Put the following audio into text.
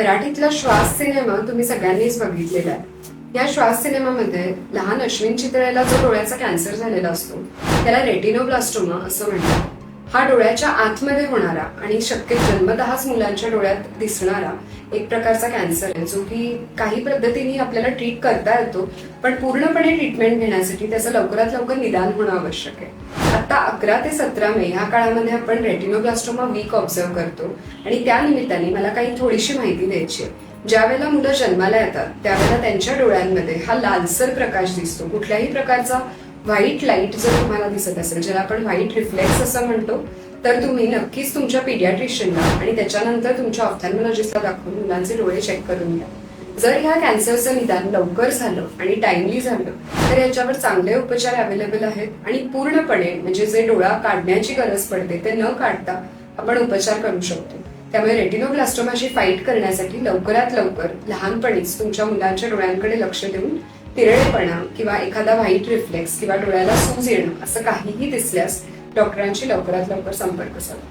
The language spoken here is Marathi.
मराठीतला श्वास सिनेमा तुम्ही सगळ्यांनीच बघितलेला आहे. या श्वास सिनेमामध्ये लहान अश्विन चितळेला जो डोळ्याचा कॅन्सर झालेला असतो त्याला रेटिनोब्लास्टोमा असं म्हणतात. हा डोळ्याच्या आतमध्ये होणारा आणि शक्य जन्मदहाच मुलांच्या डोळ्यात दिसणारा एक प्रकारचा कॅन्सर आहे जो की काही पद्धतीने आपल्याला ट्रीट करता येतो पण पूर्णपणे ट्रीटमेंट घेण्यासाठी त्याचं लवकरात लवकर निदान होणं आवश्यक आहे. आता अकरा ते सतरा मे ह्या काळामध्ये आपण रेटिनोब्लास्टोमा वीक ऑब्झर्व करतो. आणि त्या निमित्ताने मला काही थोडीशी माहिती द्यायची आहे. ज्या वेळेला मुलं जन्माला येतात त्यावेळेला त्यांच्या डोळ्यांमध्ये हा लालसर प्रकाश दिसतो. कुठल्याही प्रकारचा व्हाईट लाइट जर तुम्हाला दिसत असेल ज्याला आपण व्हाईट रिफ्लेक्स असं म्हणतो तर तुम्ही नक्कीच तुमच्या पिडियाट्रिशियनला आणि त्याच्यानंतर तुमच्या ऑफ्थॅल्मॉलॉजिस्टला दाखवून मुलांचे डोळे चेक करून घ्या. जर ह्या कॅन्सरचं निदान लवकर झालं आणि टाइमली झालं तर याच्यावर चांगले उपचार अवेलेबल आहेत आणि पूर्णपणे म्हणजे जे डोळा काढण्याची गरज पडते ते न काढता आपण उपचार करू शकतो. त्यामुळे रेटिनोब्लास्टोमाशी फाईट करण्यासाठी लवकरात लवकर लहानपणीच तुमच्या मुलांच्या डोळ्यांकडे लक्ष देऊन तिरळेपणा किंवा एखादा व्हाईट रिफ्लेक्स किंवा डोळ्याला सूज येणं असं काहीही दिसल्यास डॉक्टरांशी लवकरात लवकर संपर्क साधा.